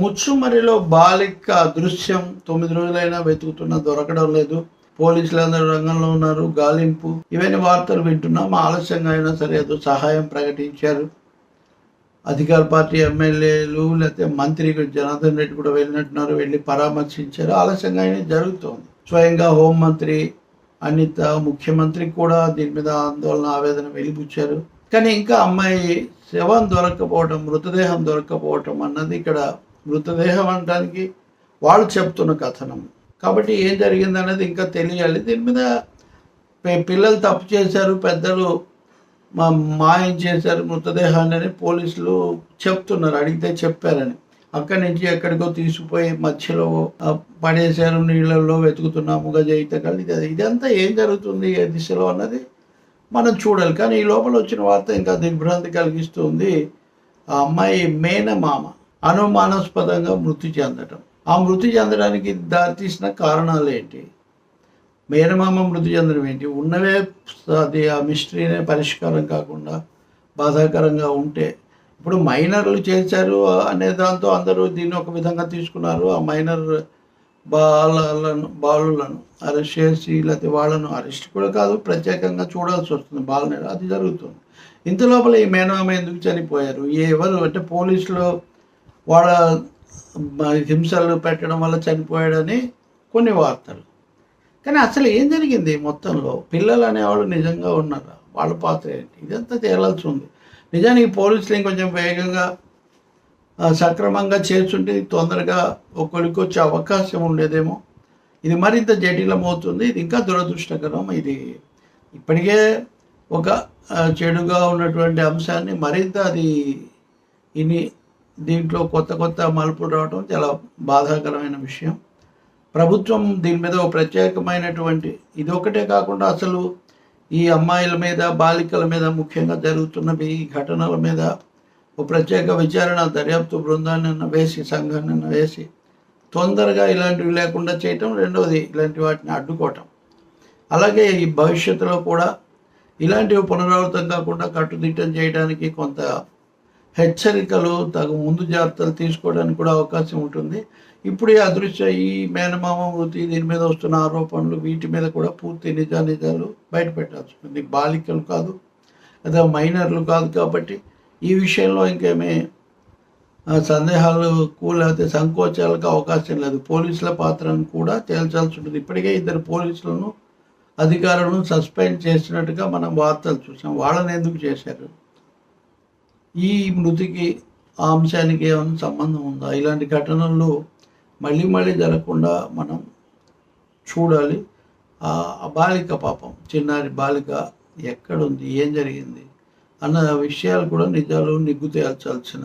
ముచ్చుమరిలో బాలిక దృశ్యం తొమ్మిది రోజులైనా వెతుకుతున్నా దొరకడం లేదు. పోలీసులు అందరూ రంగంలో ఉన్నారు గాలింపు. ఇవన్నీ వార్తలు వింటున్నాం. ఆలస్యంగా అయినా సరే ఏదో సహాయం ప్రకటించారు. అధికార పార్టీ ఎమ్మెల్యేలు లేకపోతే మంత్రి జనార్దన్ రెడ్డి కూడా వెళ్ళినట్టున్నారు వెళ్ళి పరామర్శించారు. ఆలస్యంగా అయినా జరుగుతోంది. స్వయంగా హోంమంత్రి అనిత ముఖ్యమంత్రి కూడా దీని మీద ఆందోళన ఆవేదన వెలిబుచ్చారు. కానీ ఇంకా అమ్మాయి శవం దొరకకపోవటం మృతదేహం దొరక్కపోవటం అన్నది ఇక్కడ మృతదేహం అనడానికి వాళ్ళు చెప్తున్న కథనం. కాబట్టి ఏం జరిగింది అనేది ఇంకా తెలియాలి. దీని మీద పిల్లలు తప్పు చేశారు పెద్దలు మా మాయం చేశారు మృతదేహాన్ని అని పోలీసులు చెప్తున్నారు. అడిగితే చెప్పారని. అక్కడి నుంచి ఎక్కడికో తీసుకుపోయి మధ్యలో పడేశారు నీళ్ళల్లో వెతుకుతున్నాము గజ ఈతకాలు ఇది ఇదంతా ఏం జరుగుతుంది ఏ దిశలో అన్నది మనం చూడాలి. కానీ ఈ లోపల వచ్చిన వార్త ఇంకా దిగ్భ్రాంతి కలిగిస్తుంది. ఆ అమ్మాయి మేనమామ. అనుమానాస్పదంగా మృతి చెందటం. ఆ మృతి చెందడానికి దారితీసిన కారణాలు ఏంటి మేనమామ మృతి చెందడం ఏంటి? ఉన్నవే అది ఆ మిస్టరీనే పరిష్కారం కాకుండా బాధాకరంగా ఉంటే ఇప్పుడు మైనర్లు చేశారు అనే దాంతో అందరూ దీన్ని ఒక విధంగా తీసుకున్నారు. ఆ మైనర్ బాలలను బాలులను అరెస్ట్ చేసి లేకపోతే వాళ్ళను అరెస్ట్ కూడా కాదు ప్రత్యేకంగా చూడాల్సి వస్తుంది. బాలని అది జరుగుతుంది. ఇంత లోపల ఈ మేనమామ ఎందుకు చనిపోయారు? ఎవరు? అంటే పోలీసులు వాళ్ళ హింసలు పెట్టడం వల్ల చనిపోయాడని కొన్ని వార్తలు. కానీ అసలు ఏం జరిగింది మొత్తంలో? పిల్లలు అనేవాళ్ళు నిజంగా ఉన్నారా? వాళ్ళ పాత్ర ఏంటి? ఇదంతా తేలాల్సి ఉంది. నిజానికి పోలీసులు ఇంకొంచెం వేగంగా సక్రమంగా చేస్తుంటే ఇది తొందరగా ఒకరికి వచ్చే అవకాశం ఉండేదేమో. ఇది మరింత జటిలమవుతుంది. ఇది ఇంకా దురదృష్టకరం. ఇది ఇప్పటికే ఒక చెడుగా ఉన్నటువంటి అంశాన్ని మరింత అది ఇన్ని దీంట్లో కొత్త కొత్త మలుపులు రావడం చాలా బాధాకరమైన విషయం. ప్రభుత్వం దీని మీద ఒక ప్రత్యేకమైనటువంటి ఇది ఒకటే కాకుండా అసలు ఈ అమ్మాయిల మీద బాలికల మీద ముఖ్యంగా జరుగుతున్నవి ఈ ఘటనల మీద ఒక ప్రత్యేక విచారణ దర్యాప్తు బృందాన్ని వేసి సంఘాన్ని వేసి తొందరగా ఇలాంటివి లేకుండా చేయటం రెండవది ఇలాంటి వాటిని అడ్డుకోవటం. అలాగే ఈ భవిష్యత్తులో కూడా ఇలాంటివి పునరావృతం కాకుండా కట్టుదిట్టం చేయడానికి కొంత హెచ్చరికలు తగు ముందు జాగ్రత్తలు తీసుకోవడానికి కూడా అవకాశం ఉంటుంది. ఇప్పుడు ఈ అదృశ్య ఈ మేనమామ వృత్తి దీని మీద వస్తున్న ఆరోపణలు వీటి మీద కూడా పూర్తి నిజా నిజాలు బయటపెట్టాల్సి ఉంటుంది. బాలికలు కాదు లేదా మైనర్లు కాదు కాబట్టి ఈ విషయంలో ఇంకేమీ సందేహాలు సందేహాలకు లేకపోతే సంకోచాలకు అవకాశం లేదు. పోలీసుల పాత్రను కూడా తేల్చాల్సి ఉంటుంది. ఇప్పటికే ఇద్దరు పోలీసులను అధికారులను సస్పెండ్ చేసినట్టుగా మనం వార్తలు చూసాం. వాళ్ళని ఎందుకు చేశారు? ఈ మృతికి ఆ అంశానికి ఏమైనా సంబంధం ఉందా? ఇలాంటి ఘటనలు మళ్ళీ మళ్ళీ జరగకుండా మనం చూడాలి. ఆ బాలిక పాపం చిన్నారి బాలిక ఎక్కడుంది? ఏం జరిగింది? అన్న విషయాలు కూడా నిజాలు నిగ్గు తేల్చాల్సిన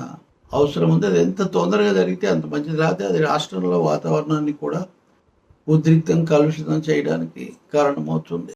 అవసరం ఉంది. అది ఎంత తొందరగా జరిగితే అంత మంచిది. లేకపోతే అది రాష్ట్రంలో వాతావరణాన్ని కూడా ఉద్రిక్తం కలుషితం చేయడానికి కారణమవుతుంది.